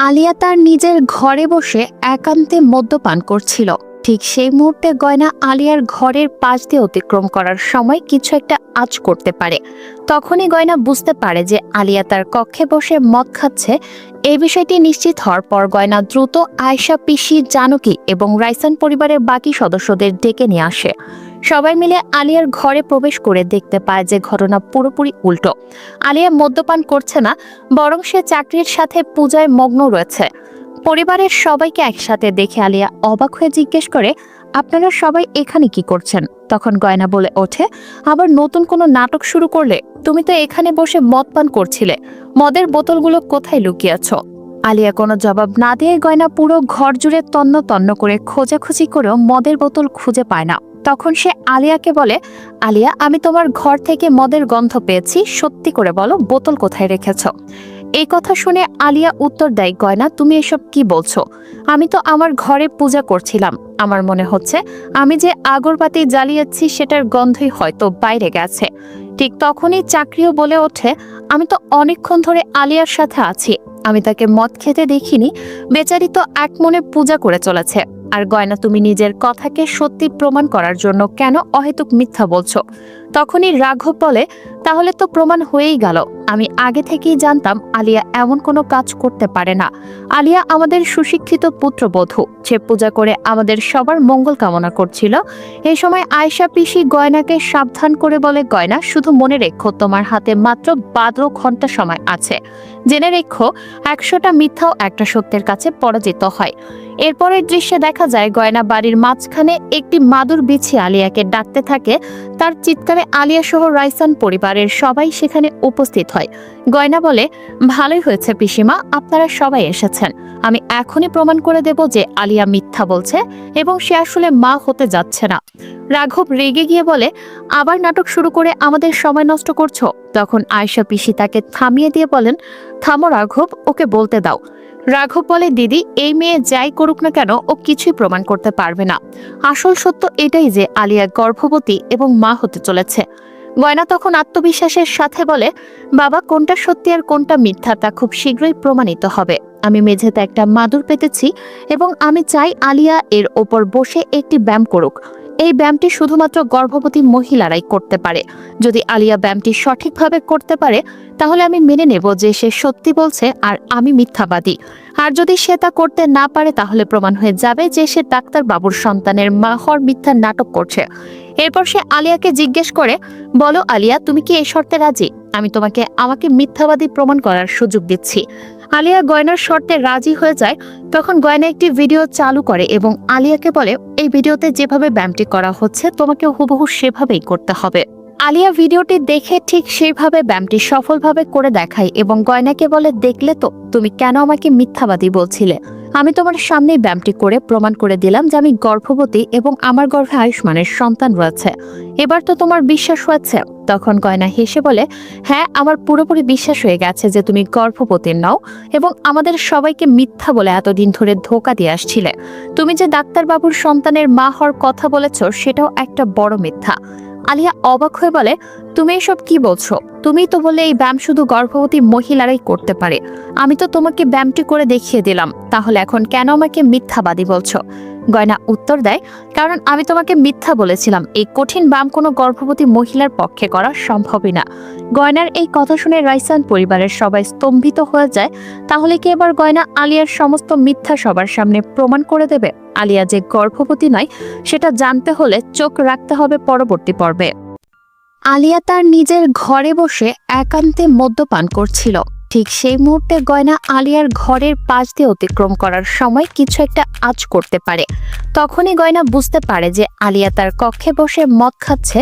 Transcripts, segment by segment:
আলিয়া তার নিজের ঘরে বসে একান্তে মদ্যপান করছিল। ঠিক সেই মুহূর্তে গয়না আলিয়ার ঘরের পাশ দিয়ে অতিক্রম করার সময় কিছু একটা আজ করতে পারে। তখনই গয়না বুঝতে পারে যে আলিয়া তার কক্ষে বসে মদ খাচ্ছে। এই বিষয়টি নিশ্চিত হওয়ার পর গয়না দ্রুত আয়শা, পিসি, জানকী এবং রাইসান পরিবারের বাকি সদস্যদের ডেকে নিয়ে আসে। সবাই মিলে আলিয়ার ঘরে প্রবেশ করে দেখতে পায় যে ঘটনা পুরোপুরি উল্টো। আলিয়া মদ্যপান করছে না, বরং সে চাকরির সাথে পূজায় মগ্ন রয়েছে। পরিবারের সবাইকে একসাথে দেখে আলিয়া অবাক হয়ে জিজ্ঞেস করে, আপনারা সবাই এখানে কি করছেন? তখন গয়না বলে ওঠে, আবার নতুন কোনো নাটক শুরু করলে? তুমি তো এখানে বসে মদ পান করছিলে। মদের বোতলগুলো কোথায় লুকিয়েছ? আলিয়া কোনো জবাব না দিয়ে গয়না পুরো ঘর জুড়ে তন্ন তন্ন করে খোঁজাখুঁজি করেও মদের বোতল খুঁজে পায় না। তখন সে আলিয়াকে বলে, আলিয়া, আমি তোমার ঘর থেকে মদের গন্ধ পেয়েছি। সত্যি করে বলো, বোতল কোথায় রেখেছ? এই কথা শুনে আলিয়া উত্তর দেয়, গয়না, তুমি এসব কি বলছো? আমি তো আমার ঘরে পূজা করছিলাম। আমার মনে হচ্ছে আমি যে আগরবাতি জ্বালিয়েছি সেটার গন্ধই হয়তো বাইরে গেছে। ঠিক তখনই চাকরিও বলে ওঠে, আমি তো অনেকক্ষণ ধরে আলিয়ার সাথে আছি। আমি তাকে মদ খেতে দেখিনি। বেচারি তো এক মনে পূজা করে চলেছে। আর গয়না, তুমি নিজের কথাকে সত্যি প্রমাণ করার জন্য কেন অহেতুক মিথ্যা বলছো? তখনই রাঘব বলে তাহলে তো প্রমাণ হয়েই গেল। আমি আগে থেকেই জানতাম আলিয়া এমন কোনো কাজ করতে পারে না। আলিয়া আমাদের সুশিক্ষিত পুত্রবধূ সে পূজা করে আমাদের সবার মঙ্গল কামনা করছিল। এই সময় আয়শা পিসি গয়নাকে সাবধান করে বলে, গয়না শুধু মনে রেখো, তোমার হাতে মাত্র বারো ঘণ্টা সময় আছে। জেনে রেখো, একশোটা মিথ্যাও একটা সত্যের কাছে পরাজিত হয়। এরপরের দৃশ্যে দেখা যায়, গয়না বাড়ির মাঝখানে একটি মাদুর বিছিয়ে আলিয়াকে ডাকতে থাকে। তার চিৎকারে আলিয়া সহ রাইসান পরিবারের সবাই সেখানে উপস্থিত হয়। গয়না বলে, ভালোই হয়েছে পিসিমা, আপনারা সবাই এসেছেন। আমি এখনই প্রমাণ করে দেব যে আলিয়া মিথ্যা বলছে এবং সে আসলে মা হতে যাচ্ছে না। রাঘব রেগে গিয়ে বলে, আবার নাটক শুরু করে আমাদের সময় নষ্ট করছ? তখন আয়শা পিসি তাকে থামিয়ে দিয়ে বলেন, থামো রাঘব, ওকে বলতে দাও। রাঘব বলে, দিদি, এই মেয়ে যাই করুক না কেন, ও কিছুই প্রমাণ করতে পারবে না। আসল সত্য এটাই যে আলিয়া গর্ভবতী এবং মা হতে চলেছে। গয়না তখন আত্মবিশ্বাসের সাথে বলে, বাবা, কোনটা সত্যি আর কোনটা মিথ্যা তা খুব শীঘ্রই প্রমাণিত হবে। আমি মেঝেতে একটা মাদুর পেতেছি এবং আমি চাই আলিয়া এর ওপর বসে একটি ব্যায়াম করুক। এই ব্যায়ামটি শুধুমাত্র গর্ভবতী মহিলারাই করতে পারে। যদি আলিয়া ব্যায়ামটি সঠিকভাবে করতে পারে, তাহলে আমি মেনে নেব যে সে সত্যি বলছে আর আমি মিথ্যাবাদী। আর যদি সে তা করতে না পারে, তাহলে প্রমাণ হয়ে যাবে যে সে ডাক্তার বাবুর সন্তানের মা হওয়ার মিথ্যা নাটক করছে। এরপর সে আলিয়াকে জিজ্ঞেস করে, বলো আলিয়া, তুমি কি এই শর্তে রাজি? আমি তোমাকে, আমাকে মিথ্যাবাদী প্রমাণ করার সুযোগ দিচ্ছি। আলিয়া গয়নার শর্তে রাজি হয়ে যায়, তখন গয়না একটি ভিডিও চালু করে এবং আলিয়াকে বলে, এই ভিডিওতে যেভাবে ব্যায়ামটি করা হচ্ছে, তোমাকে হুবহু সেভাবেই করতে হবে। আলিয়া ভিডিওটি দেখে ঠিক সেইভাবে ব্যায়ামটি সফলভাবে করে দেখায় এবং গয়নাকে বলে, দেখলে তো, তুমি কেন আমাকে মিথ্যাবাদী বলছিলে? আমি তোমার সামনেই ব্যায়ামটি করে প্রমাণ করে দিলাম যে আমি গর্ভবতী এবং আমার গর্ভে আয়ুষ্মানের সন্তান রয়েছে। এবার তো তোমার বিশ্বাস হয়েছে। তখন গয়না হেসে বলে হ্যাঁ আমার পুরোপুরি বিশ্বাস হয়ে গেছে যে তুমি গর্ভবতী নও এবং আমাদের সবাইকে মিথ্যা বলে এতদিন ধরে ধোকা দিয়ে আসছিলে। তুমি যে ডাক্তারবাবুর সন্তানের মা হওয়ার কথা বলেছ, সেটাও একটা বড় মিথ্যা। আলিয়া অবাক হয়ে বলে, তুমি এসব কি বলছো? তুমি তো বলে এই ব্যায়াম শুধু গর্ভবতী মহিলারাই করতে পারে। আমি তো তোমাকে ব্যায়ামটি করে দেখিয়ে দিলাম। তাহলে এখন কেন আমাকে মিথ্যাবাদী বলছো? গয়না উত্তর দেয়, কারণ আমি তোমাকে মিথ্যা বলেছিলাম, এই কঠিন বাম কোনো গর্ভবতী মহিলার পক্ষে করা সম্ভবই না। গয়নার এই কথা শুনে রাইসান পরিবারের সবাই স্তম্ভিত হয়ে যায়, তাহলে কি এবার গয়না আলিয়ার সমস্ত মিথ্যা সবার সামনে প্রমাণ করে দেবে? আলিয়া যে গর্ভবতী নয়, সেটা জানতে হলে চোখ রাখতে হবে পরবর্তী পর্বে। আলিয়া তার নিজের ঘরে বসে একান্তে মদ্যপান করছিল। ঠিক সেই মুহূর্তে গয়না আলিয়ার ঘরের পাশ দিয়ে অতিক্রম করার সময় কিছু একটা আজ করতে পারে। তখনই গয়না বুঝতে পারে যে আলিয়া তার কক্ষে বসে মদ খাচ্ছে।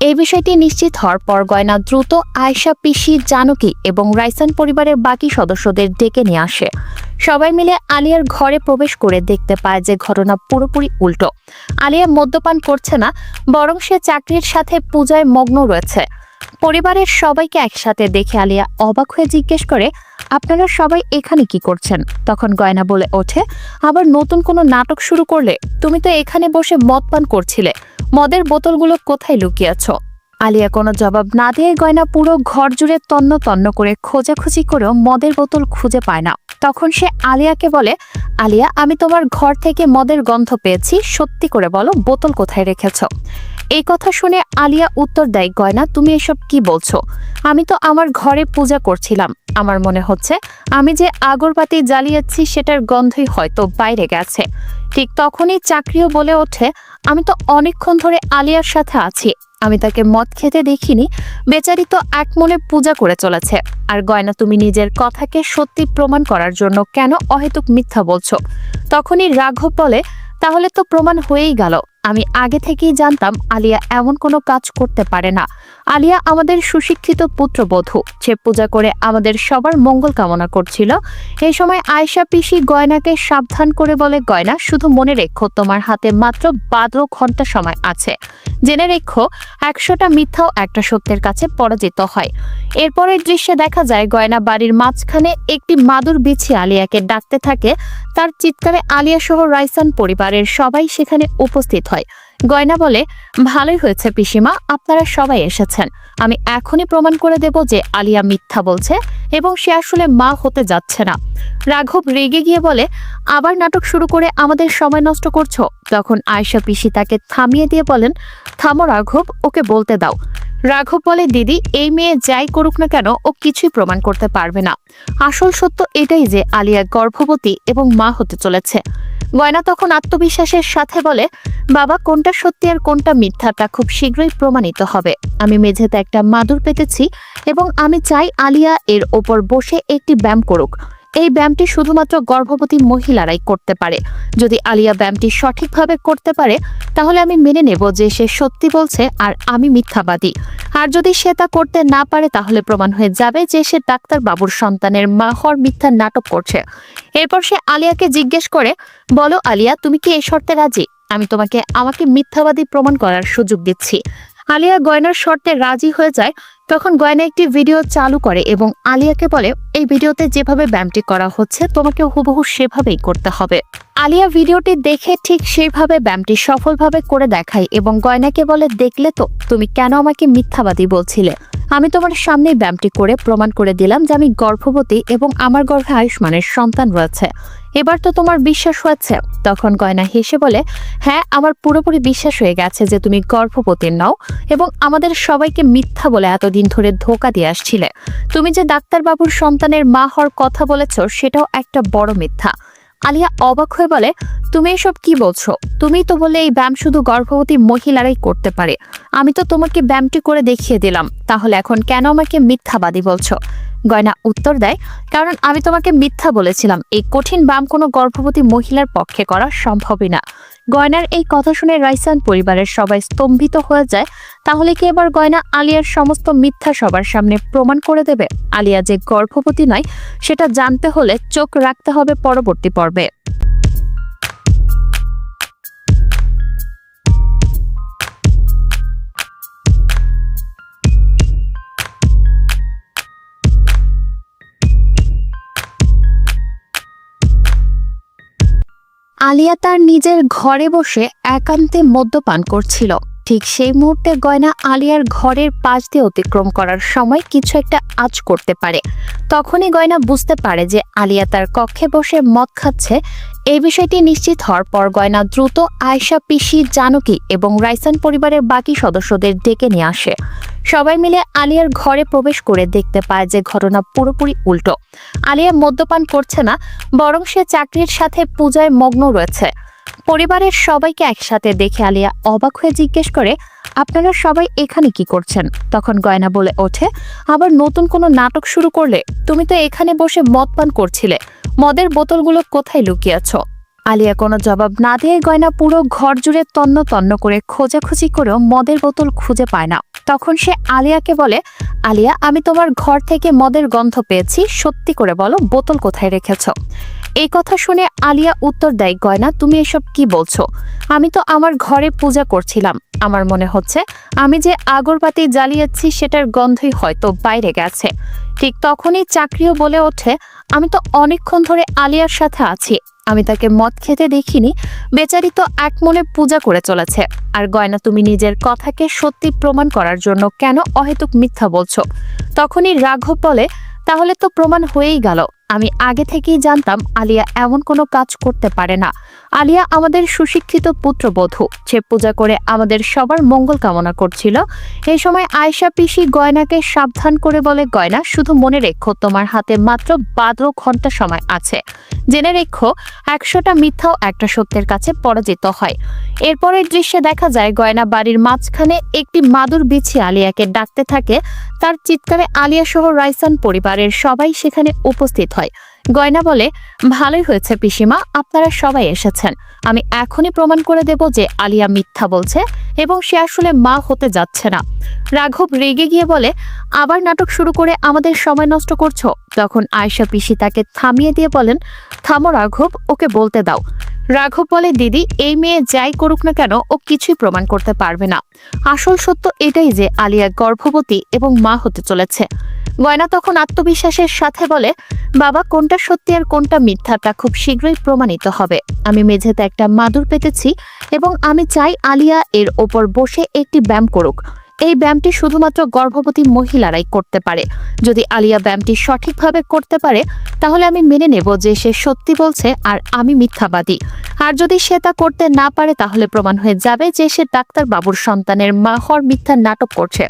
এই বিষয়টি নিশ্চিত হওয়ার পর গয়না দ্রুত আয়শা, পিসি, জানকী এবং রাইসান পরিবারের বাকি সদস্যদের ডেকে নিয়ে আসে। সবাই মিলে আলিয়ার ঘরে প্রবেশ করে দেখতে পায় যে ঘটনা পুরোপুরি উল্টো। আলিয়া মদ্যপান করছে না, বরং সে চাকরির সাথে পূজায় মগ্ন রয়েছে। পরিবারের সবাইকে একসাথে দেখে আলিয়া অবাক হয়ে জিজ্ঞেস করে, আপনারা সবাই এখানে কি করছেন? তখন গয়না বলে ওঠে, আবার নতুন কোনো নাটক শুরু করলে? তুমি তো এখানে বসে মদ পান করছিলে। মদের বোতলগুলো কোথায় লুকিয়েছ? আলিয়া কোনো জবাব না দিয়ে গয়না পুরো ঘর জুড়ে তন্ন তন্ন করে খোঁজাখুঁজি করেও মদের বোতল খুঁজে পায় না। তখন সে আলিয়াকে বলে, আলিয়া, আমি তোমার ঘর থেকে মদের গন্ধ পেয়েছি। সত্যি করে বলো, বোতল কোথায় রেখেছ? এই কথা শুনে আলিয়া উত্তর দেয়, গয়না, তুমি এসব কি বলছো? আমি তো আমার ঘরে পূজা করছিলাম। আমার মনে হচ্ছে, আমি যে আগরবাতি জ্বালিয়েছি, সেটার গন্ধই হয়তো বাইরে গেছে। ঠিক তখনই চাকরিও বলে ওঠে, আমি তো অনেকক্ষণ ধরে আলিয়ার সাথে আছি। আমি তাকে মদ খেতে দেখিনি, বেচারি তো এক মনে পূজা করে চলেছে। আর গয়না তুমি নিজের কথাকে সত্যি প্রমাণ করার জন্য কেন অহেতুক মিথ্যা বলছো? তখনই রাঘব বলে, তাহলে তো প্রমাণ হয়েই গেল। আমি আগে থেকেই জানতাম আলিয়া এমন কোনো কাজ করতে পারে না। আলিয়া আমাদের সুশিক্ষিত পুত্রবধূ সে পূজা করে আমাদের সবার মঙ্গল কামনা করছিল। এই সময় আয়সা পিসি গয়নাকে সাবধান করে বলে, গয়না, শুধু মনে রেখো, তোমার হাতে মাত্র বারো ঘণ্টা সময় আছে। জেনে রেখো, একশোটা মিথ্যাও একটা সত্যের কাছে পরাজিত হয়। এরপরের দৃশ্যে দেখা যায়, গয়না বাড়ির মাঝখানে একটি মাদুর বিছিয়ে আলিয়াকে ডাকতে থাকে। তার চিৎকারে আলিয়া সহ রাইসান পরিবারের সবাই সেখানে উপস্থিত হয়। গয়না বলে, ভালোই হয়েছে পিসিমা, আপনারা সবাই এসেছেন। আমি এখনই প্রমাণ করে দেব যে আলিয়া মিথ্যা বলছে এবং সে আসলে মা হতে যাচ্ছে না। রাঘব রেগে গিয়ে বলে, আবার নাটক শুরু করে আমাদের সময় নষ্ট করছ? তখন আয়শা পিসি তাকে থামিয়ে দিয়ে বলেন, থামো রাঘব, ওকে বলতে দাও। রাঘব বলে, দিদি, এই মেয়ে যাই করুক না কেন, ও কিছুই প্রমাণ করতে পারবে না। আসল সত্য এটাই যে আলিয়া গর্ভবতী এবং মা হতে চলেছে। গয়না তখন আত্মবিশ্বাসের সাথে বলে, বাবা, কোনটা সত্যি আর কোনটা মিথ্যা তা খুব শীঘ্রই প্রমাণিত হবে। আমি মেঝেতে একটা মাদুর পেতেছি এবং আমি চাই আলিয়া এর ওপর বসে একটি ব্যায়াম করুক। এই ব্যায়ামটি শুধুমাত্র গর্ভবতী মহিলারাই করতে পারে। যদি আলিয়া ব্যায়ামটি সঠিকভাবে করতে পারে, তাহলে আমি মেনে নেব যে সে সত্যি বলছে আর আমি মিথ্যাবাদী। আর যদি সে তা করতে না পারে, তাহলে প্রমাণ হয়ে যাবে যে সে ডাক্তার বাবুর সন্তানের মা হওয়ার মিথ্যা নাটক করছে। এরপর সে আলিয়াকে জিজ্ঞেস করে, বলো আলিয়া, তুমি কি এই শর্তে রাজি? আমি তোমাকে, আমাকে মিথ্যাবাদী প্রমাণ করার সুযোগ দিচ্ছি। আলিয়া গয়নার শর্তে রাজি হয়ে যায়, তখন গয়না একটি ভিডিও চালু করে এবং আলিয়াকে বলে, এই ভিডিওতে যেভাবে ব্যায়ামটি করা হচ্ছে তোমাকে হুবহু সেভাবেই করতে হবে। আলিয়া ভিডিওটি দেখে ঠিক সেইভাবে ব্যায়ামটি সফলভাবে করে দেখায় এবং গয়নাকে বলে, দেখলে তো, তুমি কেন আমাকে মিথ্যাবাদী বলছিলে? আমি তোমার সামনে ব্যায়ামটি করে প্রমাণ করে দিলাম যে আমি গর্ভবতী এবং আমার গর্ভে আয়ুষ্মানের সন্তান রয়েছে। এবার তো তোমার বিশ্বাস হয়েছে। তখন গয়না হেসে বলে হ্যাঁ আমার পুরোপুরি বিশ্বাস হয়ে গেছে যে তুমি গর্ভবতী নও এবং আমাদের সবাইকে মিথ্যা বলে এতদিন ধরে ধোকা দিয়ে আসছিলে। তুমি যে ডাক্তারবাবুর সন্তানের মা হওয়ার কথা বলেছ, সেটাও একটা বড় মিথ্যা। আলিয়া অবাক হয়ে বলে, তুমি এসব কি বলছো? তুমি তো বলে এই ব্যায়াম শুধু গর্ভবতী মহিলারাই করতে পারে। আমি তো তোমাকে ব্যায়ামটি করে দেখিয়ে দিলাম। তাহলে এখন কেন আমাকে মিথ্যাবাদী বলছো? গয়না উত্তর দেয়, কারণ আমি তোমাকে মিথ্যা বলেছিলাম, এই কঠিন বাম কোনো গর্ভবতী মহিলার পক্ষে করা সম্ভবই না। গয়নার এই কথা শুনে রাইসান পরিবারের সবাই স্তম্ভিত হয়ে যায়, তাহলে কি এবার গয়না আলিয়ার সমস্ত মিথ্যা সবার সামনে প্রমাণ করে দেবে? আলিয়া যে গর্ভবতী নয়, সেটা জানতে হলে চোখ রাখতে হবে পরবর্তী পর্বে। আলিয়া তার নিজের ঘরে বসে একান্তে মদ্যপান করছিল। ঠিক সেই মুহূর্তে গয়না আলিয়ার ঘরের পাশ দিয়ে অতিক্রম করার সময় কিছু একটা আজ করতে পারে। তখনই গয়না বুঝতে পারে যে আলিয়া তার কক্ষে বসে মদ খাচ্ছে। এই বিষয়টি নিশ্চিত হওয়ার পর গয়না দ্রুত আয়শা, পিসি, জানকী এবং রাইসান পরিবারের বাকি সদস্যদের ডেকে নিয়ে আসে। সবাই মিলে আলিয়ার ঘরে প্রবেশ করে দেখতে পায় যে ঘটনা পুরোপুরি উল্টো। আলিয়া মদ্যপান করছে না, বরং সে চাকরির সাথে পূজায় মগ্ন রয়েছে। পরিবারের সবাইকে একসাথে দেখে আলিয়া অবাক হয়ে জিজ্ঞেস করে, আপনারা সবাই এখানে কি করছেন? তখন গয়না বলে ওঠে, আবার নতুন কোনো নাটক শুরু করলে? তুমি তো এখানে বসে মদ পান করছিলে। মদের বোতলগুলো কোথায় লুকিয়েছ? আলিয়া কোনো জবাব না দিয়ে গয়না পুরো ঘর জুড়ে তন্ন তন্ন করে খোঁজাখুঁজি করেও মদের বোতল খুঁজে পায় না। তখন সে আলিয়াকে বলে, আলিয়া, আমি তোমার ঘর থেকে মদের গন্ধ পেয়েছি। সত্যি করে বলো, বোতল কোথায় রেখেছ? এই কথা শুনে আলিয়া উত্তর দেয়, গয়না, তুমি এসব কি বলছো? আমি তো আমার ঘরে পূজা করছিলাম। আমার মনে হচ্ছে, আমি যে আগরবাতি জ্বালিয়েছি, সেটার গন্ধই হয়তো বাইরে গেছে। ঠিক তখনই চাকরিও বলে ওঠে, আমি তো অনেকক্ষণ ধরে আলিয়ার সাথে আছি। আমি তাকে মদ খেতে দেখিনি। বেচারি তো এক মনে পূজা করে চলেছে। আর গয়না তুমি নিজের কথাকে সত্যি প্রমাণ করার জন্য কেন অহেতুক মিথ্যা বলছো? তখনই রাঘব বলে, তাহলে তো প্রমাণ হয়েই গেল। আমি আগে থেকেই জানতাম আলিয়া এমন কোনো কাজ করতে পারে না। আলিয়া আমাদের সুশিক্ষিত পুত্রবধূ সে পূজা করে আমাদের সবার মঙ্গল কামনা করছিল। এই সময় আয়শা পিসি গয়নাকে সাবধান করে বলে, গয়না, শুধু মনে রেখো, তোমার হাতে মাত্র বারো ঘণ্টা সময় আছে। জেনে রেখো, একশোটা মিথ্যাও একটা সত্যের কাছে পরাজিত হয়। এরপরের দৃশ্যে দেখা যায়, গয়না বাড়ির মাঝখানে একটি মাদুর বিছিয়ে আলিয়াকে ডাকতে থাকে। তার চিৎকারে আলিয়া সহ রাইসান পরিবারের সবাই সেখানে উপস্থিত হয়। গয়না বলে, ভালোই হয়েছে পিসিমা, আপনারা সবাই এসেছেন। আমি এখনই প্রমাণ করে দেব যে আলিয়া মিথ্যা বলছে এবং সে আসলে মা হতে যাচ্ছে না। রাঘব রেগে গিয়ে বলে, আবার নাটক শুরু করে আমাদের সময় নষ্ট করছ? তখন আয়শা পিসি তাকে থামিয়ে দিয়ে বলেন, থামো রাঘব, ওকে বলতে দাও। রাঘব বলে, দিদি, এই মেয়ে যাই করুক না কেন, ও কিছুই প্রমাণ করতে পারবে না। আসল সত্য এটাই যে আলিয়া গর্ভবতী এবং মা হতে চলেছে। গয়না তখন আত্মবিশ্বাসের সাথে বলে, বাবা, কোনটা সত্যি আর কোনটা মিথ্যা তা খুব শীঘ্রই প্রমাণিত হবে। আমি মেঝেতে একটা মাদুর পেতেছি এবং আমি চাই আলিয়া এর ওপর বসে একটি ব্যায়াম করুক। এই ব্যায়ামটি শুধুমাত্র গর্ভবতী মহিলারাই করতে পারে। যদি আলিয়া ব্যায়ামটি সঠিকভাবে করতে পারে, তাহলে আমি মেনে নেব যে সে সত্যি বলছে আর আমি মিথ্যাবাদী। আর যদি সে তা করতে না পারে, তাহলে প্রমাণ হয়ে যাবে যে সে ডাক্তার বাবুর সন্তানের মা হওয়ার মিথ্যা নাটক করছে।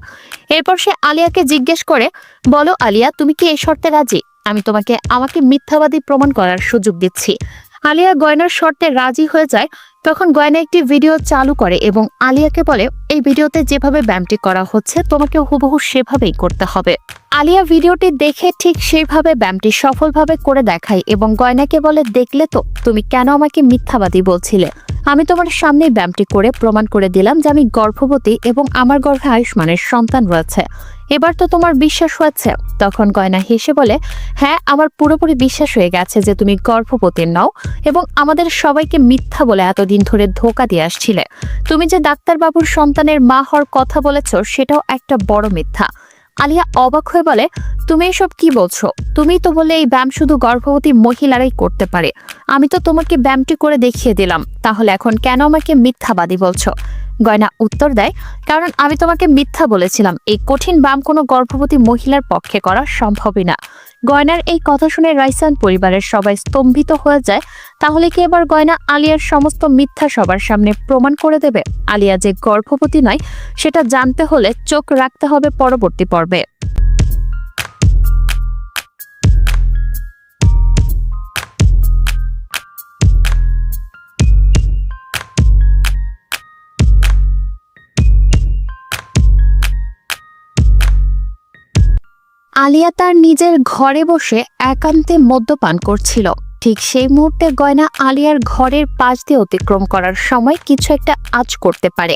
এরপর সে আলিয়াকে জিজ্ঞেস করে, বলো আলিয়া, তুমি কি এই শর্তে রাজি? আমি তোমাকে, আমাকে মিথ্যাবাদী প্রমাণ করার সুযোগ দিচ্ছি। আলিয়া গয়নার শর্তে রাজি হয়ে যায়, তখন গয়না একটি ভিডিও চালু করে এবং আলিয়াকে বলে, এই ভিডিওতে যেভাবে ব্যায়ামটি করা হচ্ছে, তোমাকে হুবহু সেভাবেই করতে হবে। আলিয়া ভিডিওটি দেখে ঠিক সেইভাবে ব্যায়ামটি সফলভাবে করে দেখায় এবং গয়নাকে বলে, দেখলে তো, তুমি কেন আমাকে মিথ্যাবাদী বলছিলে? আমি তোমার সামনে ব্যায়ামটি করে প্রমাণ করে দিলাম যে আমি গর্ভবতী এবং আমার গর্ভে আয়ুষ্মানের সন্তান রয়েছে। এবার তো তোমার বিশ্বাস হয়েছে। তখন গয়না হেসে বলে হ্যাঁ আমার পুরোপুরি বিশ্বাস হয়ে গেছে যে তুমি গর্ভবতী নও এবং আমাদের সবাইকে মিথ্যা বলে এতদিন ধরে ধোকা দিয়ে আসছিলে। তুমি যে ডাক্তারবাবুর সন্তানের মা হওয়ার কথা বলেছ, সেটাও একটা বড় মিথ্যা। আলিয়া অবাক হয়ে বলে, তুমি এসব কি বলছো? তুমি তো বলে এই ব্যায়াম শুধু গর্ভবতী মহিলারাই করতে পারে। আমি তো তোমাকে ব্যায়ামটি করে দেখিয়ে দিলাম। তাহলে এখন কেন আমাকে মিথ্যাবাদী বলছো? গয়না উত্তর দেয়, কারণ আমি তোমাকে মিথ্যা বলেছিলাম। এই কঠিন ব্যায়াম কোনো গর্ভবতী মহিলার পক্ষে করা সম্ভবই না। গয়নার এই কথা শুনে রাইসান পরিবারের সবাই স্তম্ভিত হয়ে যায়। তাহলে কি এবার গয়না আলিয়ার সমস্ত মিথ্যা সবার সামনে প্রমাণ করে দেবে? আলিয়া যে গর্ভবতী নয়, সেটা জানতে হলে চোখ রাখতে হবে পরবর্তী পর্বে। আলিয়া তার নিজের ঘরে বসে একান্তে মদ্যপান করছিল। ঠিক সেই মুহূর্তে গয়না আলিয়ার ঘরের পাশ দিয়ে অতিক্রম করার সময় কিছু একটা আজ করতে পারে।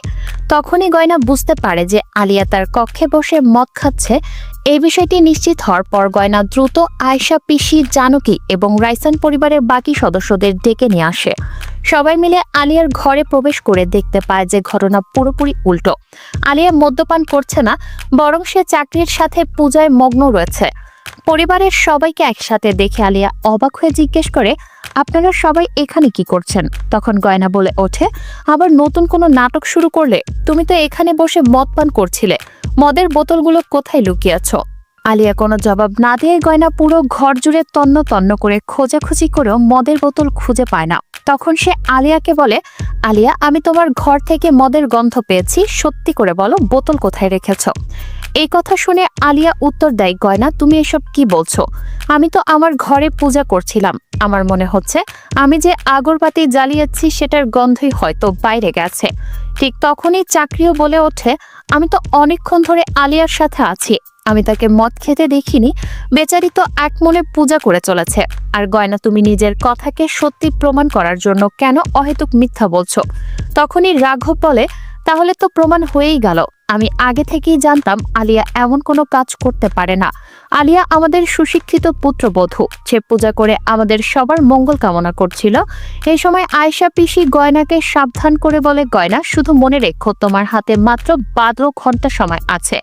তখনই গয়না বুঝতে পারে যে আলিয়া তার কক্ষে বসে মদ খাচ্ছে। এই বিষয়টি নিশ্চিত হওয়ার পর গয়না দ্রুত আয়শা, পিসি, জানকী এবং রাইসান পরিবারের বাকি সদস্যদের ডেকে নিয়ে আসে। সবাই মিলে আলিয়ার ঘরে প্রবেশ করে দেখতে পায় যে ঘটনা পুরোপুরি উল্টো। আলিয়া মদ্যপান করছে না, বরং সে চাকরির সাথে পূজায় মগ্ন রয়েছে। পরিবারের সবাইকে একসাথে দেখে আলিয়া অবাক হয়ে জিজ্ঞেস করে, আপনারা সবাই এখানে কি করছেন? তখন গয়না বলে ওঠে, আবার নতুন কোনো নাটক শুরু করলে? তুমি তো এখানে বসে মদ পান করছিলে। মদের বোতলগুলো কোথায় লুকিয়েছ আলিয়া কোনো জবাব না দিয়ে গয়না পুরো ঘর জুড়ে তন্ন তন্ন করে খোঁজাখুঁজি করেও মদের বোতল খুঁজে পায় না। তখন সে আলিয়াকে বলে, আলিয়া, আমি তোমার ঘর থেকে মদের গন্ধ পেয়েছি, সত্যি করে বলো, বোতল কোথায় রেখেছ? এই কথা শুনে আলিয়া উত্তর দেয়, গয়না, তুমি এসব কি বলছো? আমি তো আমার ঘরে পূজা করছিলাম। আমার মনে হচ্ছে, আমি যে আগরবাতি জ্বালিয়েছি, সেটার গন্ধই হয়তো বাইরে গেছে। ঠিক তখনই চাকরিও বলে ওঠে আমি তো অনেকক্ষণ ধরে আলিয়ার সাথে আছি। আমি তাকে মদ খেতে দেখিনি, বেচারি তো এক মনে পূজা করে চলেছে। আর গয়না তুমি নিজের কথাকে সত্যি প্রমাণ করার জন্য কেন অহেতুক মিথ্যা বলছো? তখনই রাঘব বলে, তাহলে তো প্রমাণ হয়েই গেল। আমি আগে থেকেই জানতাম আলিয়া এমন কোনো কাজ করতে পারে না। আলিয়া আমাদের সুশিক্ষিত পুত্রবধূ। সে পূজা করে আমাদের সবার মঙ্গল কামনা করছিল। এই সময় আয়শা পিসি গয়নাকে সাবধান করে বলে, গয়না, শুধু মনে রেখো, তোমার হাতে মাত্র বারো ঘণ্টা সময় আছে।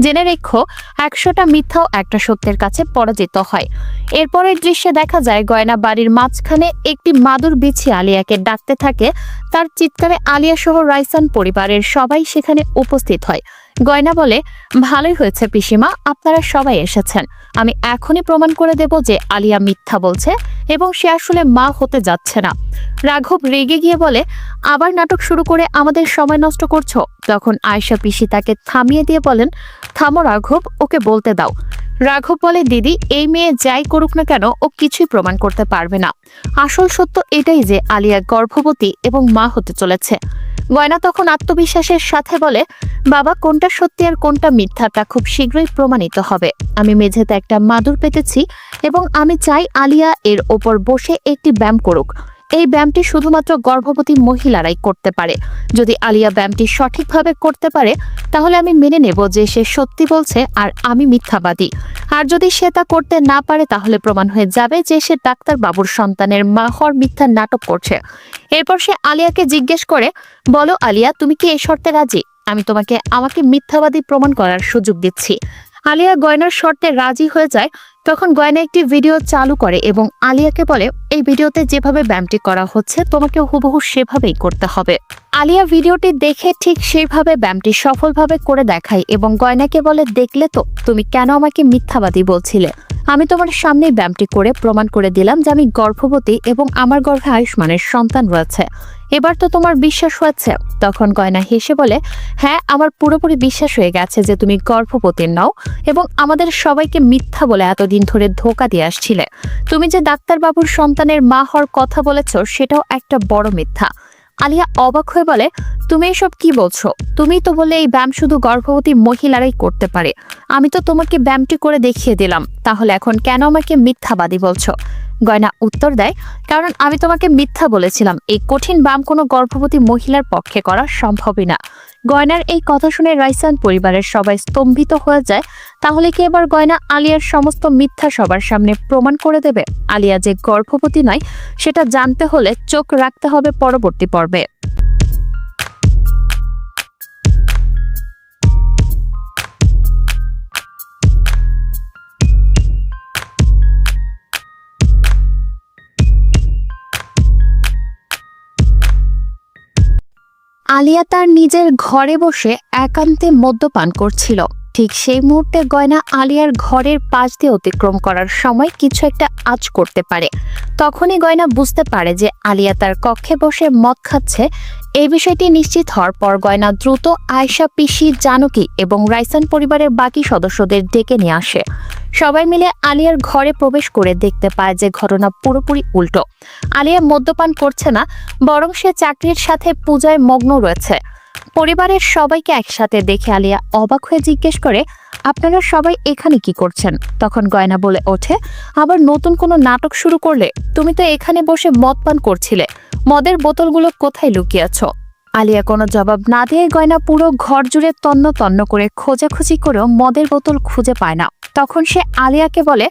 জেনে রেখো, একশোটা মিথ্যাও একটা সত্যের কাছে পরাজিত হয়। এরপরের দৃশ্যে দেখা যায়, গয়না বাড়ির মাঝখানে একটি মাদুর বিছি আলিয়াকে ডাকতে থাকে। তার চিৎকারে আলিয়া সহ রাইসান পরিবারের সবাই সেখানে উপস্থিত হয়। গয়না বলে, ভালোই হয়েছে পিসিমা, আপনারা সবাই এসেছেন। আমি এখনই প্রমাণ করে দেব যে আলিয়া মিথ্যা বলছে এবং সে আসলে মা হতে যাচ্ছে না। রাঘব রেগে গিয়ে বলে, আবার নাটক শুরু করে আমাদের সময় নষ্ট করছ? তখন আয়শা পিসি তাকে থামিয়ে দিয়ে বলেন, থামো রাঘব, ওকে বলতে দাও। রাঘব বলে, দিদি, এই মেয়ে যাই করুক না কেন, ও কিছুই প্রমাণ করতে পারবে না। আসল সত্য এটাই যে আলিয়া গর্ভবতী এবং মা হতে চলেছে। গয়না তখন আত্মবিশ্বাসের সাথে বলে, বাবা, কোনটা সত্যি আর কোনটা মিথ্যা তা খুব শীঘ্রই প্রমাণিত হবে। আমি মেঝেতে একটা মাদুর পেতেছি এবং আমি চাই আলিয়া এর ওপর বসে একটি ব্যায়াম করুক। এই ব্যায়ামটি শুধুমাত্র গর্ভবতী মহিলারাই করতে পারে। যদি আলিয়া ব্যায়ামটি সঠিকভাবে করতে পারে, তাহলে আমি মেনে নেব যে সে সত্যি বলছে আর আমি মিথ্যাবাদী। আর যদি সে তা করতে না পারে, তাহলে প্রমাণ হয়ে যাবে যে সে ডাক্তার বাবুর সন্তানের মা হওয়ার মিথ্যা নাটক করছে। এরপর সে আলিয়াকে জিজ্ঞেস করে, বলো আলিয়া, তুমি কি এই শর্তে রাজি? আমি তোমাকে, আমাকে মিথ্যাবাদী প্রমাণ করার সুযোগ দিচ্ছি। আলিয়া গয়নার শর্তে রাজি হয়ে যায়, তখন গয়না একটি ভিডিও চালু করে এবং আলিয়াকে বলে, এই ভিডিওতে যেভাবে ব্যায়ামটি করা হচ্ছে, তোমাকে হুবহু সেভাবেই করতে হবে। আলিয়া ভিডিওটি দেখে ঠিক সেইভাবে ব্যায়ামটি সফলভাবে করে দেখায় এবং গয়নাকে বলে, দেখলে তো, তুমি কেন আমাকে মিথ্যাবাদী বলছিলে? আমি তোমার সামনেই ব্যায়ামটি করে প্রমাণ করে দিলাম যে আমি গর্ভবতী এবং আমার গর্ভে আয়ুষ্মানের সন্তান রয়েছে। এবার তো তোমার বিশ্বাস হয়েছে। তখন গয়না হেসে বলে হ্যাঁ আমার পুরোপুরি বিশ্বাস হয়ে গেছে যে তুমি গর্ভবতী নাও এবং আমাদের সবাইকে মিথ্যা বলে এতদিন ধরে ধোকা দিয়ে আসছিলে। তুমি যে ডাক্তারবাবুর সন্তানের মা হওয়ার কথা বলেছ, সেটাও একটা বড় মিথ্যা। আলিয়া অবাক হয়ে বলে, তুমি এসব কি বলছো? তুমি তো বলে এই ব্যায়াম শুধু গর্ভবতী মহিলারাই করতে পারে। আমি তো তোমাকে ব্যায়ামটি করে দেখিয়ে দিলাম। তাহলে এখন কেন আমাকে মিথ্যাবাদী বলছো? গয়না উত্তর দেয়, কারণ আমি তোমাকে মিথ্যা বলেছিলাম। এই কঠিন বাম কোনো গর্ভবতী মহিলার পক্ষে করা সম্ভবই না। গয়নার এই কথা শুনে রাইসান পরিবারের সবাই স্তম্ভিত হয়ে যায়। তাহলে কি এবার গয়না আলিয়ার সমস্ত মিথ্যা সবার সামনে প্রমাণ করে দেবে? আলিয়া যে গর্ভবতী নয়, সেটা জানতে হলে চোখ রাখতে হবে পরবর্তী পর্বে। আলিয়া তার নিজের ঘরে বসে একান্তে মদ্যপান করছিল। ঠিক সেই মুহূর্তে গয়না আলিয়ার ঘরের পাশ দিয়ে অতিক্রম করার সময় কিছু একটা আজ করতে পারে। তখনই গয়না বুঝতে পারে যে আলিয়া তার কক্ষে বসে মদ খাচ্ছে। এই বিষয়টি নিশ্চিত হওয়ার পর গয়না দ্রুত আয়শা, পিসি, জানকী এবং রাইসান পরিবারের বাকি সদস্যদের ডেকে নিয়ে আসে। সবাই মিলে আলিয়ার ঘরে প্রবেশ করে দেখতে পায় যে ঘটনা পুরোপুরি উল্টো। আলিয়া মদ্যপান করছে না, বরং সে চাকরির সাথে পূজায় মগ্ন রয়েছে। পরিবারের সবাইকে একসাথে দেখে আলিয়া অবাক হয়ে জিজ্ঞেস করে, আপনারা সবাই এখানে কি করছেন? তখন গয়না বলে ওঠে, আবার নতুন কোনো নাটক শুরু করলে? তুমি তো এখানে বসে মদ পান করছিলে। মদের বোতলগুলো কোথায় লুকিয়েছ? আলিয়া কোনো জবাব না দিয়ে গয়না পুরো ঘর জুড়ে তন্ন তন্ন করে খোঁজাখুঁজি করেও মদের বোতল খুঁজে পায় না। তখন সে আলিয়াকে বলে,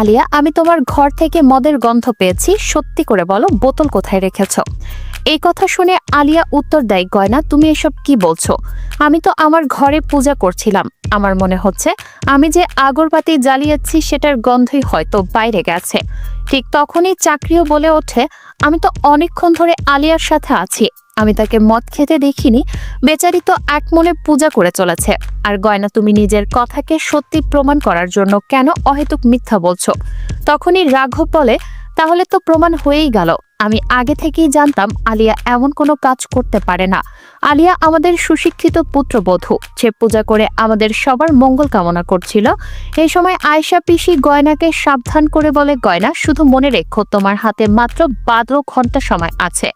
আলিয়া, আমি তোমার ঘর থেকে মদের গন্ধ পেয়েছি। সত্যি করে বলো, বোতল কোথায় রেখেছ? এই কথা শুনে আলিয়া উত্তর দেয়, গয়না, তুমি এসব কি বলছো? আমি তো আমার ঘরে পূজা করছিলাম। আমার মনে হচ্ছে আমি যে আগরবাতি জ্বালিয়েছি সেটার গন্ধই হয়তো বাইরে গেছে। ঠিক তখনই চাকরিও বলে ওঠে, আমি তো অনেকক্ষণ ধরে আলিয়ার সাথে আছি। আমি তাকে মদ খেতে দেখিনি। বেচারি তো এক মনে পূজা করে চলেছে। আর গয়না, তুমি নিজের কথাকে সত্যি প্রমাণ করার জন্য কেন অহেতুক মিথ্যা বলছো? তখনই রাঘব বলে, তাহলে তো প্রমাণ হয়েই গেল। আমি আগে থেকেই জানতাম আলিয়া এমন কোনো কাজ করতে পারে না। আলিয়া আমাদের সুশিক্ষিত পুত্রবধূ। সে পূজা করে আমাদের সবার মঙ্গল কামনা করছিল। এই সময় আয়শা পিসি গয়নাকে সাবধান করে বলে, গয়না, শুধু মনে রেখো, তোমার হাতে মাত্র বারো ঘণ্টা সময় আছে।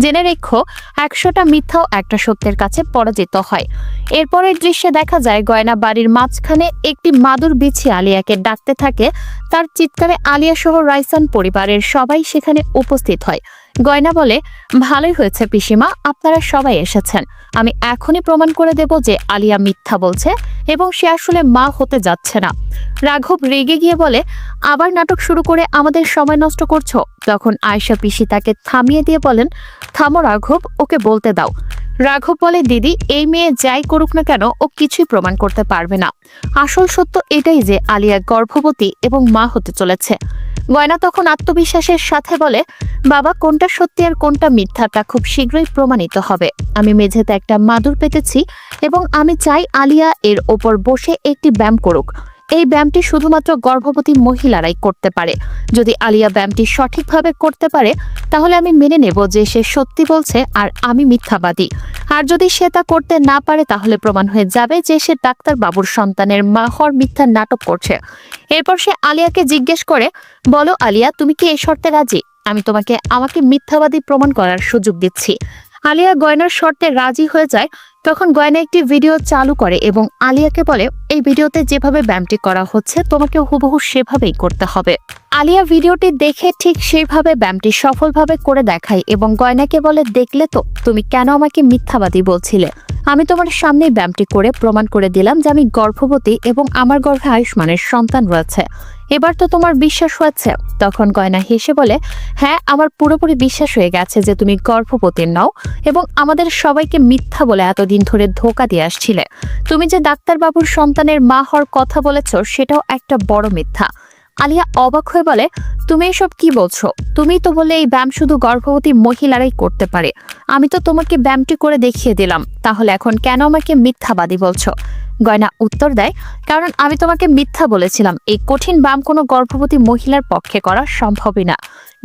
জেনে রেখো, একশোটা মিথ্যাও একটা সত্যের কাছে পরাজিত হয়। এরপরের দৃশ্যে দেখা যায়, গয়না বাড়ির মাঝখানে একটি মাদুর বিছিয়ে আলিয়াকে ডাকতে থাকে। তার চিৎকারে আলিয়া সহ রাইসান পরিবারের সবাই সেখানে উপস্থিত হয়। গয়না বলে, ভালোই হয়েছে পিসিমা, আপনারা সবাই এসেছেন। আমি এখনই প্রমাণ করে দেব যে আলিয়া মিথ্যা বলছে এবং সে আসলে মা হতে যাচ্ছে না। রাঘব রেগে গিয়ে বলে, আবার নাটক শুরু করে আমাদের সময় নষ্ট করছ? তখন আয়শা পিসি তাকে থামিয়ে দিয়ে বলেন, থামো রাঘব, ওকে বলতে দাও। রাঘব বলে, দিদি, এই মেয়ে যাই করুক না কেন, ও কিছুই প্রমাণ করতে পারবে না। আসল সত্য এটাই যে আলিয়া গর্ভবতী এবং মা হতে চলেছে। গয়না তখন আত্মবিশ্বাসের সাথে বলে, বাবা, কোনটা সত্যি আর কোনটা মিথ্যা তা খুব শীঘ্রই প্রমাণিত হবে। আমি মেঝেতে একটা মাদুর পেতেছি এবং আমি চাই আলিয়া এর ওপর বসে একটি ব্যায়াম করুক। এই ব্যায়ামটি শুধুমাত্র গর্ভবতী মহিলারাই করতে পারে। যদি আলিয়া ব্যায়ামটি সঠিকভাবে করতে পারে, তাহলে আমি মেনে নেব যে সে সত্যি বলছে আর আমি মিথ্যাবাদী। আর যদি সে তা করতে না পারে, তাহলে প্রমাণ হয়ে যাবে যে সে ডাক্তার বাবুর সন্তানের মা হওয়ার মিথ্যা নাটক করছে। এরপর সে আলিয়াকে জিজ্ঞেস করে, বলো আলিয়া, তুমি কি এই শর্তে রাজি? আমি তোমাকে, আমাকে মিথ্যাবাদী প্রমাণ করার সুযোগ দিচ্ছি। আলিয়া গয়নার শর্তে রাজি হয়ে যায়। তখন গয়না একটি ভিডিও চালু করে এবং আলিয়াকে বলে, এই ভিডিওতে যেভাবে ব্যায়ামটি করা হচ্ছে তোমাকে হুবহু সেভাবেই করতে হবে। আলিয়া ভিডিওটি দেখে ঠিক সেইভাবে ব্যায়ামটি সফলভাবে করে দেখায় এবং গয়নাকে বলে, দেখলে তো, তুমি কেন আমাকে মিথ্যাবাদী বলছিলে? আমি তোমার সামনে ব্যায়ামটি করে প্রমাণ করে দিলাম যে আমি গর্ভবতী এবং আমার গর্ভে আয়ুষ্মানের সন্তান রয়েছে। এবার তো তোমার বিশ্বাস হয়েছে। তখন গয়না হেসে বলে হ্যাঁ আমার পুরোপুরি বিশ্বাস হয়ে গেছে যে তুমি গর্ভবতী নও এবং আমাদের সবাইকে মিথ্যা বলে এতদিন ধরে ধোকা দিয়ে আসছিলে। তুমি যে ডাক্তারবাবুর সন্তানের মা হওয়ার কথা বলেছ, সেটাও একটা বড় মিথ্যা। আলিয়া অবাক হয়ে বলে, তুমি এসব কি বলছো? তুমি তো বলে এই ব্যায়াম শুধু গর্ভবতী মহিলারাই করতে পারে। আমি তো তোমাকে ব্যায়ামটি করে দেখিয়ে দিলাম। তাহলে এখন কেন আমাকে মিথ্যাবাদী বলছো? গয়না উত্তর দেয়, কারণ আমি তোমাকে মিথ্যা বলেছিলাম। এই কঠিন ব্যায়াম কোনো গর্ভবতী মহিলার পক্ষে করা সম্ভবই না।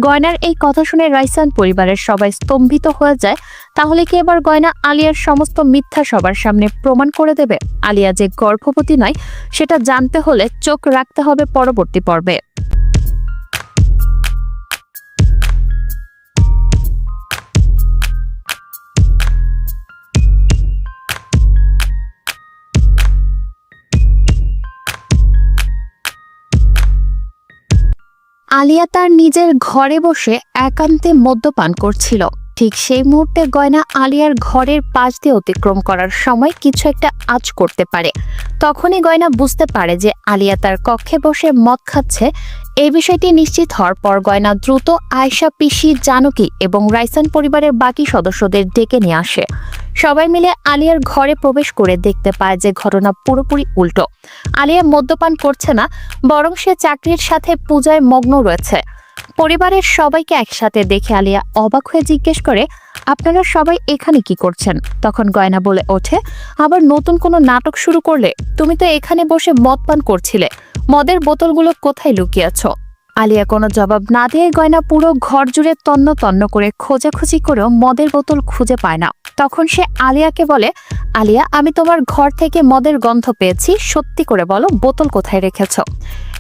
গয়নার এই কথা শুনে রাইসান পরিবারের সবাই স্তম্ভিত হয়ে যায়। তাহলে কি এবার গয়না আলিয়ার সমস্ত মিথ্যা সবার সামনে প্রমাণ করে দেবে? আলিয়া যে গর্ভবতী নয়, সেটা জানতে হলে চোখ রাখতে হবে পরবর্তী পর্বে। আলিয়া তার নিজের ঘরে বসে একান্তে মদ্যপান করছিল। ঠিক সেই মুহূর্তে গয়না আলিয়ার ঘরের পাশ দিয়ে অতিক্রম করার সময় কিছু একটা আজ করতে পারে। তখনই গয়না বুঝতে পারে যে আলিয়া তার কক্ষে বসে মদ খাচ্ছে এই বিষয়টি নিশ্চিত হওয়ার পর গয়না দ্রুত আয়শা, পিসি, জানকী এবং রাইসান পরিবারের বাকি সদস্যদের ডেকে নিয়ে আসে। সবাই মিলে আলিয়ার ঘরে প্রবেশ করে দেখতে পায় যে ঘটনা পুরোপুরি উল্টো। আলিয়া মদ্যপান করছে না, বরং সে চাকরির সাথে পূজায় মগ্ন রয়েছে। পরিবারের সবাইকে একসাথে দেখে আলিয়া অবাক হয়ে জিজ্ঞেস করে, আপনারা সবাই এখানে কি করছেন? তখন গয়না বলে ওঠে, আবার নতুন কোনো নাটক শুরু করলে? তুমি তো এখানে বসে মদ পান করছিলে। মদের বোতলগুলো কোথায় লুকিয়েছ? আলিয়া কোনো জবাব না দিয়ে গয়না পুরো ঘর জুড়ে তন্ন তন্ন করে খোঁজাখুঁজি করেও মদের বোতল খুঁজে পায় না। তখন সে আলিয়াকে বলে, আলিয়া, আমি তোমার ঘর থেকে মদের গন্ধ পেয়েছি। সত্যি করে বলো, বোতল কোথায় রেখেছ?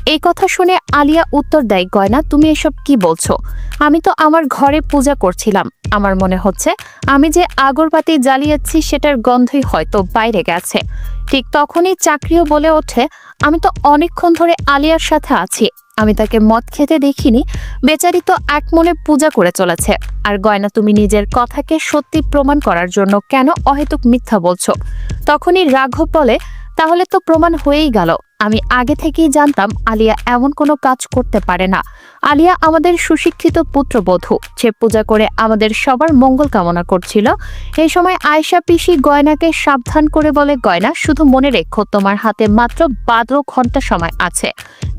এই কথা শুনে আলিয়া উত্তর দেয়, গয়না, তুমি এসব কি বলছো? আমি তো আমার ঘরে পূজা করছিলাম। আমার মনে হচ্ছে, আমি যে আগরবাতি জ্বালিয়েছি সেটার গন্ধই হয়তো বাইরে গেছে। ঠিক তখনই চাকরিও বলে ওঠে, আমি তো অনেকক্ষণ ধরে আলিয়ার সাথে আছি। আমি তাকে মদ খেতে দেখিনি, বেচারি তো এক মনে পূজা করে চলেছে। আর গয়না তুমি নিজের কথাকে সত্যি প্রমাণ করার জন্য কেন অহেতুক মিথ্যা বলছো? তখনই রাঘব বলে, তাহলে তো প্রমাণ হয়েই গেল। আমি আগে থেকেই জানতাম আলিয়া এমন কোনো কাজ করতে পারে না। আলিয়া আমাদের সুশিক্ষিত পুত্রবধূ। সে পূজা করে আমাদের সবার মঙ্গল কামনা করছিল। এই সময় আয়শা পিসি গয়নাকে সাবধান করে বলে, গয়না শুধু মনে রেখো, তোমার হাতে মাত্র বারো ঘণ্টা সময় আছে।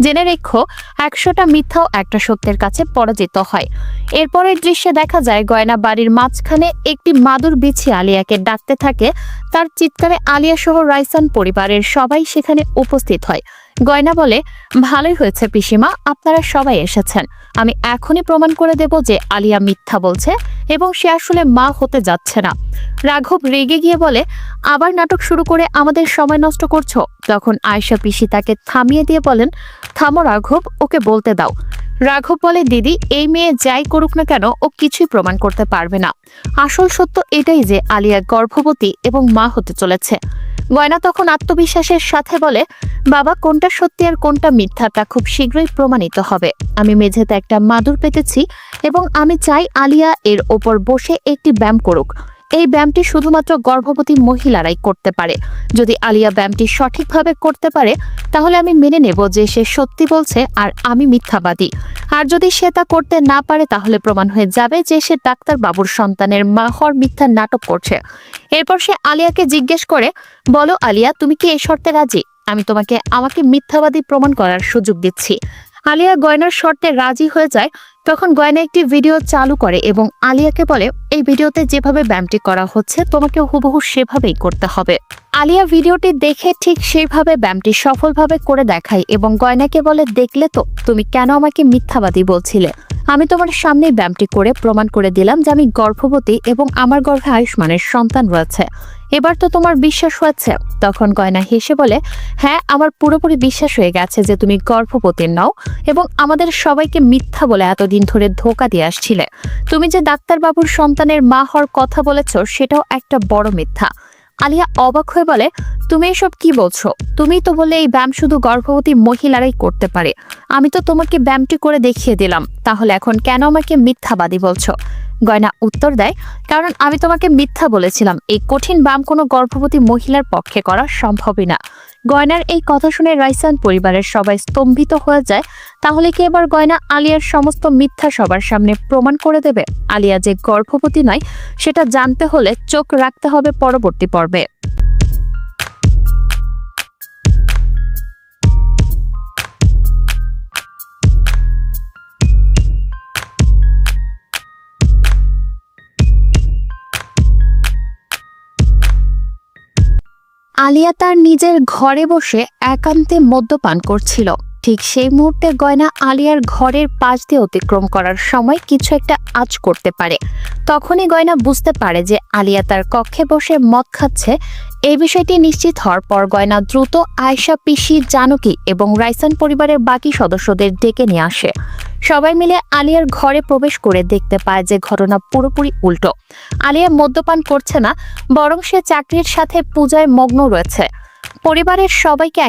জেনে রেখো, একশোটা মিথ্যাও একটা সত্যের কাছে পরাজিত হয়। এরপরের দৃশ্যে দেখা যায়, গয়না বাড়ির মাঝখানে একটি মাদুর বিছিয়ে আলিয়াকে ডাকতে থাকে। তার চিৎকারে আলিয়া সহ রাইসান পরিবারের সবাই সেখানে উপস্থিত হয়। গয়না বলে, ভালোই হয়েছে পিসিমা, আপনারা সবাই এসেছেন। আমি এখনই প্রমাণ করে দেব যে আলিয়া মিথ্যা বলছে এবং সে আসলে মা হতে যাচ্ছে না। রাঘব রেগে গিয়ে বলে, আবার নাটক শুরু করে আমাদের সময় নষ্ট করছ? তখন আয়শা পিসি তাকে থামিয়ে দিয়ে বলেন, থামো রাঘব, ওকে বলতে দাও। রাঘব বলে, দিদি, এই মেয়ে যাই করুক না কেন, ও কিছুই প্রমাণ করতে পারবে না। আসল সত্য এটাই যে আলিয়া গর্ভবতী এবং মা হতে চলেছে। গয়না তখন আত্মবিশ্বাসের সাথে বলে, বাবা, কোনটা সত্যি আর কোনটা মিথ্যা তা খুব শীঘ্রই প্রমাণিত হবে। আমি মেঝেতে একটা মাদুর পেতেছি এবং আমি চাই আলিয়া এর ওপর বসে একটি ব্যায়াম করুক। এই ব্যায়ামটি শুধুমাত্র গর্ভবতী মহিলারাই করতে পারে। যদি আলিয়া ব্যায়ামটি সঠিকভাবে করতে পারে, তাহলে আমি মেনে নেব যে সে সত্যি বলছে আর আমি মিথ্যাবাদী। আর যদি সে তা করতে না পারে, তাহলে প্রমাণ হয়ে যাবে যে সে ডাক্তার বাবুর সন্তানের মা হওয়ার মিথ্যা নাটক করছে। এরপর সে আলিয়াকে জিজ্ঞেস করে, বলো আলিয়া, তুমি কি এই শর্তে রাজি? আমি তোমাকে, আমাকে মিথ্যাবাদী প্রমাণ করার সুযোগ দিচ্ছি। আলিয়া গয়নার শর্তে রাজি হয়ে যায়, তখন গয়না একটি ভিডিও চালু করে এবং আলিয়াকে বলে, এই ভিডিওতে যেভাবে ব্যায়ামটি করা হচ্ছে, তোমাকে হুবহু সেভাবেই করতে হবে। আলিয়া ভিডিওটি দেখে ঠিক সেইভাবে ব্যায়ামটি সফলভাবে করে দেখায় এবং গয়নাকে বলে, দেখলে তো, তুমি কেন আমাকে মিথ্যাবাদী বলছিলে? আমি তোমার সামনেই ব্যায়ামটি করে প্রমাণ করে দিলাম যে আমি গর্ভবতী এবং আমার গর্ভে আয়ুষ্মানের সন্তান রয়েছে। এবার তো তোমার বিশ্বাস হয়েছে তখন গয়না হেসে বলে হ্যাঁ আমার পুরোপুরি বিশ্বাস হয়ে গেছে যে তুমি গর্ভবতী নও এবং আমাদের সবাইকে মিথ্যা বলে এতদিন ধরে ধোকা দিয়ে আসছিলে। তুমি যে ডাক্তারবাবুর সন্তানের মা হওয়ার কথা বলেছ, সেটাও একটা বড় মিথ্যা। আলিয়া অবাক হয়ে বলে, তুমি এসব কি বলছো? তুমি তো বলে এই ব্যায়াম শুধু গর্ভবতী মহিলারাই করতে পারে। আমি তো তোমাকে ব্যায়ামটি করে দেখিয়ে দিলাম। তাহলে এখন কেন আমাকে মিথ্যাবাদী বলছো? গয়না উত্তর দেয়, কারণ আমি তোমাকে মিথ্যা বলেছিলাম। এই কঠিন বাম কোনো গর্ভবতী মহিলার পক্ষে করা সম্ভবই না। গয়নার এই কথা শুনে রাইসান পরিবারের সবাই স্তম্ভিত হয়ে যায়। তাহলে কি এবার গয়না আলিয়ার সমস্ত মিথ্যা সবার সামনে প্রমাণ করে দেবে? আলিয়া যে গর্ভবতী নয়, সেটা জানতে হলে চোখ রাখতে হবে পরবর্তী পর্বে। আলিয়া তার নিজের ঘরে বসে একান্তে মদ্যপান করছিল। ঠিক সেই মুহূর্তে গয়না আলিয়ার ঘরের পাশ দিয়ে অতিক্রম করার সময় কিছু একটা আজ করতে পারে। তখনই গয়না বুঝতে পারে যে আলিয়া তার কক্ষে বসে মদ খাচ্ছে। এই বিষয়টি নিশ্চিত হওয়ার পর গয়না দ্রুত আয়শা, পিসি, জানকী এবং রাইসান পরিবারের বাকি সদস্যদের ডেকে নিয়ে আসে। সবাই মিলে আলিয়ার ঘরে প্রবেশ করে দেখতে পায় যে ঘটনা পুরোপুরি উল্টো। আলিয়া মদ্যপান করছে না, বরং সে চাকরির সাথে পূজায় মগ্ন রয়েছে। পরিবারের সবাইকে